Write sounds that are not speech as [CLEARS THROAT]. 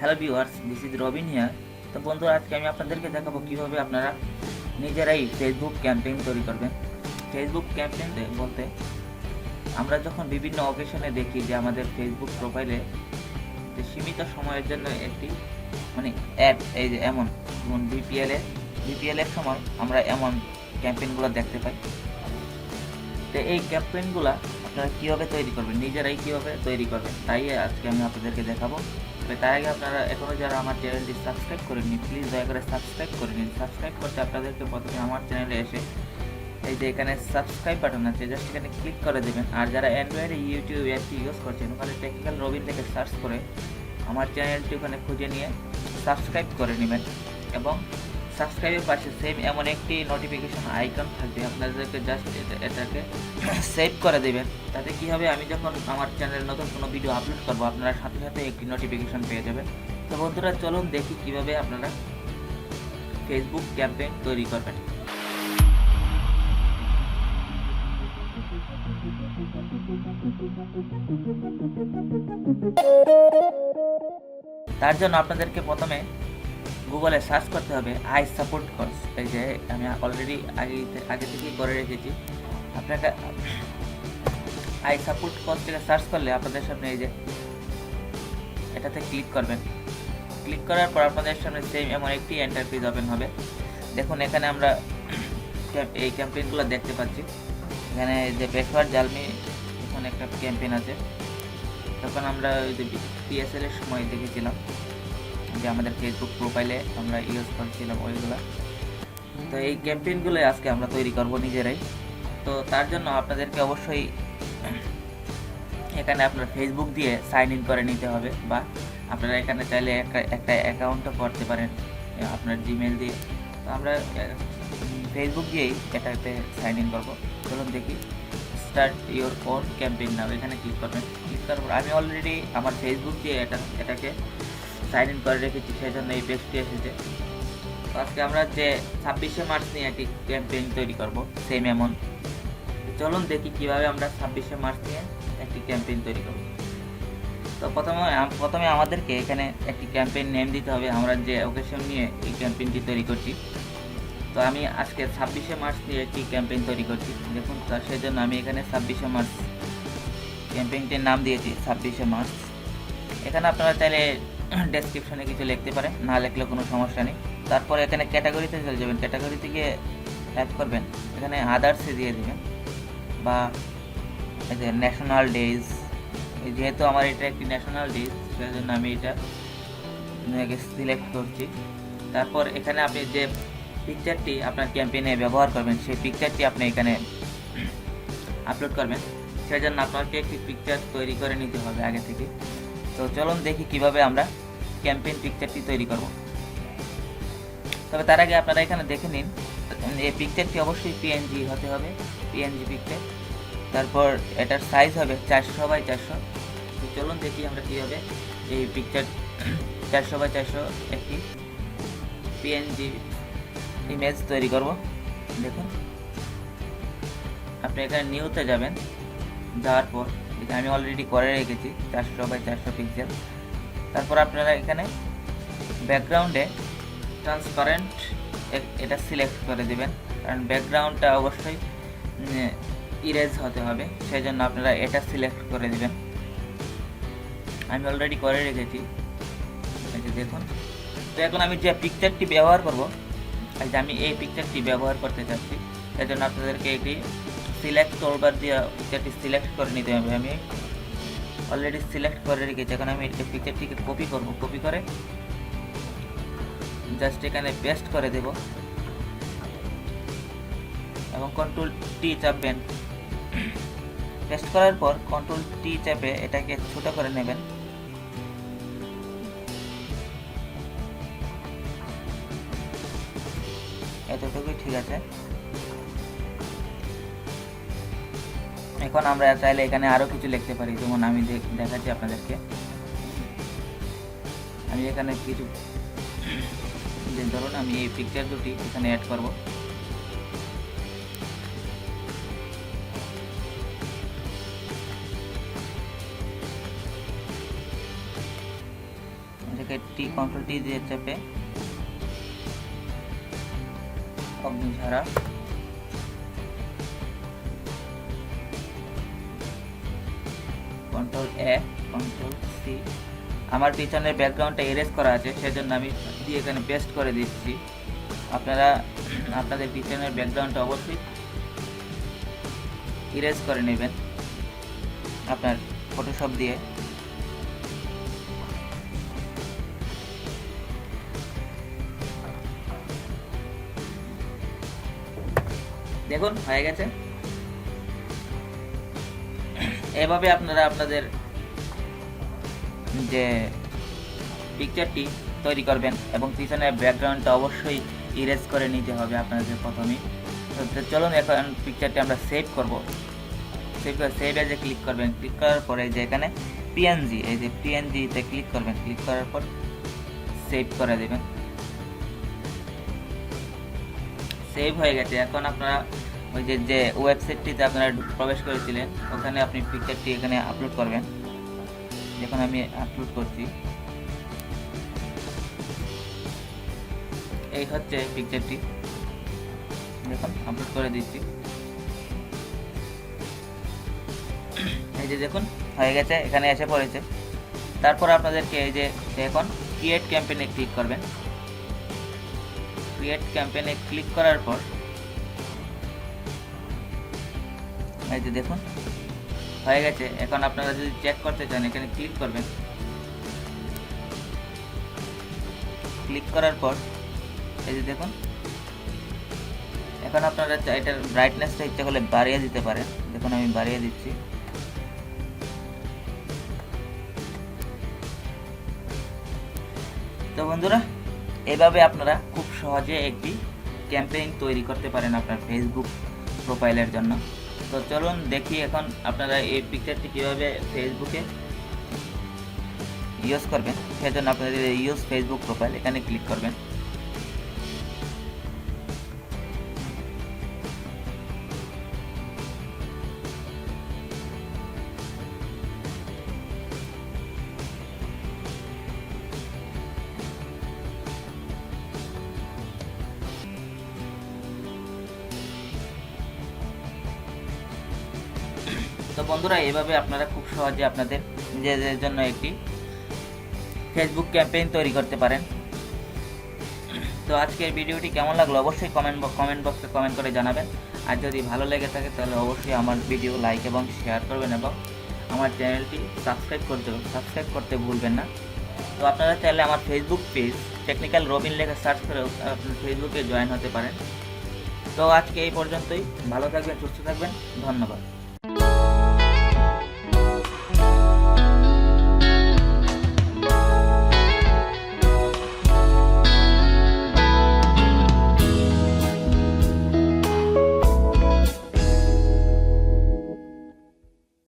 Hello viewers this is Robin here তো বন্ধুরা আজকে আমি আপনাদেরকে দেখাবো কীভাবে আপনারা নিজেরাই ফেসবুক ক্যাম্পেইন তৈরি করবেন। ফেসবুক ক্যাম্পেইন বলতে, আমরা যখন বিভিন্ন অকেশনে দেখি যে আমাদের ফেসবুক প্রোফাইলে যে সীমিত সময়ের জন্য একটি মানে অ্যাড এই যে এমন, যেমন বিপিএল এর বিপিএল এর সময় আমরা এমন ক্যাম্পেইনগুলো দেখতে পাই। তো এই ক্যাম্পেইনগুলো আপনারা কীভাবে তৈরি করবেন? নিজেরাই কীভাবে তৈরি করবেন? তাই আজকে আমি আপনাদেরকে দেখাবো। তবে তার আগে আপনারা এখনও যারা আমার চ্যানেলটি সাবস্ক্রাইব করেননি প্লিজ দয়া করে সাবস্ক্রাইব করে নিন। সাবস্ক্রাইব করতে আপনাদেরকে প্রথমে আমার চ্যানেলে এসে এই যে এখানে সাবস্ক্রাইব বাটন আছে জাস্ট এখানে ক্লিক করে দেবেন। আর যারা অ্যান্ড্রয়েডে ইউটিউব অ্যাপটি ইউজ করছেন, ওখানে টেকনিক্যাল রবিন থেকে সার্চ করে আমার চ্যানেলটি ওখানে খুঁজে নিয়ে সাবস্ক্রাইব করে নেবেন। এবং সাবস্ক্রাইবের পাশে সেম এমন একটি নোটিফিকেশন আইকন থাকবে। আপনাদেরকে জাস্ট এটাকে সেভ করে দেবেন। তাতে কী হবে? আমি যখন আমার চ্যানেলে নতুন কোনো ভিডিও আপলোড করব, আপনারা সাথে সাথে একটি নোটিফিকেশন পেয়ে যাবেন। তো বন্ধুরা, চলুন দেখি কীভাবে আপনারা ফেসবুক ক্যাম্পেইন তৈরি করবেন। তার জন্য আপনাদেরকে প্রথমে গুগলে সার্চ করতে হবে আই সাপোর্ট কোর্স এই যে আমি অলরেডি আগে আগে থেকেই করে রেখেছি। আপনাকে আই সাপোর্ট কোর্স থেকে সার্চ করলে আপনাদের সামনে এই যে, এটাতে ক্লিক করবেন। ক্লিক করার পর আপনাদের সামনে সেম এমন একটি এন্টারপ্রাইজ ওপেন হবে। দেখুন, এখানে আমরা এই ক্যাম্পেইনগুলো দেখতে পাচ্ছি। এখানে যে বেফার জালমি এখানে একটা ক্যাম্পেইন আছে। তখন আমরা ওই যে পিএসএল এর সময় দেখেছিলাম। যে আমাদের ফেসবুক প্রোফাইলে আমরা ইউজ করছিলাম ওইগুলা। তো এই ক্যাম্পেইনগুলো আজকে আমরা তৈরি করব নিজেরাই। তো তার জন্য আপনাদেরকে অবশ্যই এখানে আপনার ফেসবুক দিয়ে সাইন ইন করে নিতে হবে বা আপনারা এখানে চাইলে একটা অ্যাকাউন্টও করতে পারেন আপনার জিমেল দিয়ে। তো আমরা ফেসবুক দিয়েই এটাতে সাইন ইন করব। চলুন দেখি। Start your own campaign now এখানে ক্লিক করবেন। ক্লিক করার পর আমি অলরেডি আমার ফেসবুক দিয়ে এটা, এটাকে সাইন ইন করে রেখেছি সেই জন্য এই পেজটি এসেছে। আজকে আমরা যে ছাব্বিশে মার্চ নিয়ে একটি ক্যাম্পেইন তৈরি করব সেম এমন চলুন দেখি কীভাবে আমরা ছাব্বিশে মার্চ নিয়ে একটি ক্যাম্পেইন তৈরি করব। তো প্রথমে প্রথমে আমাদেরকে এখানে একটি ক্যাম্পেইন নেম দিতে হবে, আমরা যে ওকেশন নিয়ে এই ক্যাম্পেইনটি তৈরি করছি। তো আমি আজকে ছাব্বিশে মার্চ নিয়ে একটি ক্যাম্পেইন তৈরি করছি, দেখুন তার সেই জন্য আমি এখানে ছাব্বিশে মার্চ ক্যাম্পেইনটির নাম দিয়েছি, ছাব্বিশে মার্চ। এখানে আপনারা চাইলে [CLEARS THROAT] ডেসক্রিপশনে কিছু লিখতে পারেন না লিখলে কোনো সমস্যা নেই। তারপর এখানে ক্যাটাগরিতে চলে যাবেন। ক্যাটাগরিতে গিয়ে টাইপ করবেন। এখানে আদার্সে দিয়ে দেবেন। বা এই যে ন্যাশনাল ডেজ যেহেতু আমার এটা একটি ন্যাশনাল ডেজ সেই জন্য আমি এটা সিলেক্ট করছি। তারপর এখানে আপনি যে পিকচারটি আপনার ক্যাম্পেইনে ব্যবহার করবেন, সেই পিকচারটি আপনি এখানে [CLEARS THROAT] আপলোড করবেন। সেই জন্য আপনাকে একটি পিকচার তৈরি করে নিতে হবে আগে থেকে। তো চলুন দেখি কীভাবে আমরা ক্যাম্পেইন পিকচারটি তৈরি করব। তবে তার আগে আপনারা এখানে দেখে নিন, এই পিকচারটি অবশ্যই পিএনজি হতে হবে পিএনজি পিকচার তারপর এটার সাইজ হবে চারশো বাই চারশো। তো চলুন দেখি আমরা কীভাবে এই পিকচার চারশো বাই চারশো একটি পিএনজি ইমেজ তৈরি করব। দেখুন, আপনি এখানে নিউতে যাবেন, যাওয়ার পর এটা আমি অলরেডি করে রেখেছি, চারশো বাই চারশো পিক্সেল তারপর আপনারা এখানে ব্যাকগ্রাউন্ডে ট্রান্সপারেন্ট এটা সিলেক্ট করে দেবেন। কারণ ব্যাকগ্রাউন্ডটা অবশ্যই ইরেজ হতে হবে সেই জন্য আপনারা এটা সিলেক্ট করে দেবেন। আমি অলরেডি করে রেখেছি। দেখুন। তো এখন আমি যে পিকচারটি ব্যবহার করব আমি এই পিকচারটি ব্যবহার করতে চাচ্ছি সেই জন্য আপনাদেরকে একটি সিলেক্ট টুলবার দিয়ে পিকচারটি সিলেক্ট করে নিতে হবে। আমি অলরেডি সিলেক্ট করে রেখেছি। এখন আমি এই পিকচারটিকে কপি করব। কপি করে জাস্ট এখানে পেস্ট করে দেব। এবং কন্ট্রোল টি চাপবেন। পেস্ট করার পর কন্ট্রোল টি চাপে এটাকে ছোট করে নেবেন। এতটুকুই ঠিক আছে। এখন আমরা চাইলে এখানে আরও কিছু লিখতে পারি। যেমন আমি দেখ- দেখাচ্ছি আপনাদেরকে। আমি এখানে কিছু যে ধরুন আমি এই পিকচার দুটি এখানে অ্যাড করব। টি কন্ট্রোল টি দিয়ে চেপে অগ্নিঝরা কন্ট্রোল এ কন্ট্রোল সি আমার পিছনের ব্যাকগ্রাউন্ডটা এরেজ করা আছে, সেজন্য আমি দিয়ে এখানে পেস্ট করে দিচ্ছি। আপনারা, আপনাদের পিছনের ব্যাকগ্রাউন্ডটা অবশ্যই ইরেজ করে নেবেন আপনার ফটোশপ দিয়ে। দেখুন, হয়ে গেছে। এভাবে আপনারা আপনাদের যে পিকচারটি তৈরি করবেন এবং পিছনের ব্যাকগ্রাউন্ডটা অবশ্যই ইরেজ করে নিতে হবে আপনাদের প্রথমেই তো চলুন এখন পিকচারটি আমরা সেভ করব। সেভ করে সেভ এজে ক্লিক করবেন ক্লিক করার পরে যে এখানে পিএনজি এই যে পিএনজিতে ক্লিক করবেন ক্লিক করার পর সেভ করে দেবেন। সেভ হয়ে গেছে। এখন আপনারা ওই যে যে ওয়েবসাইটটিতে আপনারা প্রবেশ করেছিলেন, ওখানে আপনি পিকচারটি এখানে আপলোড করবেন। যখন আমি আপলোড করছি। এই হচ্ছে পিকচারটি দেখুন আপলোড করে দিচ্ছি। এই যে দেখুন, হয়ে গেছে, এখানে এসে পড়েছে। তারপর আপনাদেরকে এই যে, এখন ক্রিয়েট ক্যাম্পেইনে ক্লিক করবেন। ক্রিয়েট ক্যাম্পেইনে ক্লিক করার পর এই যে দেখুন, হয়ে গেছে। এখন আপনারা যদি চেক করতে চান, এখানে ক্লিক করবেন। ক্লিক করার পর, এই যে দেখুন, এখন আপনারা এটার ব্রাইটনেসটা ইচ্ছা করলে বাড়িয়ে দিতে পারেন। দেখুন, আমি বাড়িয়ে দিচ্ছি। তো বন্ধুরা, এভাবে আপনারা খুব সহজে একটি ক্যাম্পেইন তৈরি করতে পারেন আপনার ফেসবুক প্রোফাইলের জন্য। তো চলুন দেখি এখন আপনারা এই পিকচারটি কীভাবে ফেসবুকে ইউজ করবেন। সেজন্য আপনাদের ইউজ ফেসবুক প্রোফাইল এখানে ক্লিক করবেন। তো বন্ধুরা, এভাবে আপনারা খুব সহজে আপনাদের নিজেদের জন্য একটি ফেসবুক ক্যাম্পেইন তৈরি করতে পারেন। তো আজকের ভিডিওটি কেমন লাগল অবশ্যই কমেন্ট কমেন্ট বক্সে কমেন্ট করে জানাবেন। আর যদি ভালো লেগে থাকে, তাহলে অবশ্যই আমার ভিডিও লাইক এবং শেয়ার করবেন এবং আমার চ্যানেলটি সাবস্ক্রাইব করতে সাবস্ক্রাইব করতে ভুলবেন না। তো আপনারা চাইলে আমার ফেসবুক পেজ টেকনিক্যাল রবিন লেখা সার্চ করে আপনার ফেসবুকে জয়েন হতে পারেন। তো আজকে এই পর্যন্তই। ভালো থাকবেন, সুস্থ থাকবেন। ধন্যবাদ।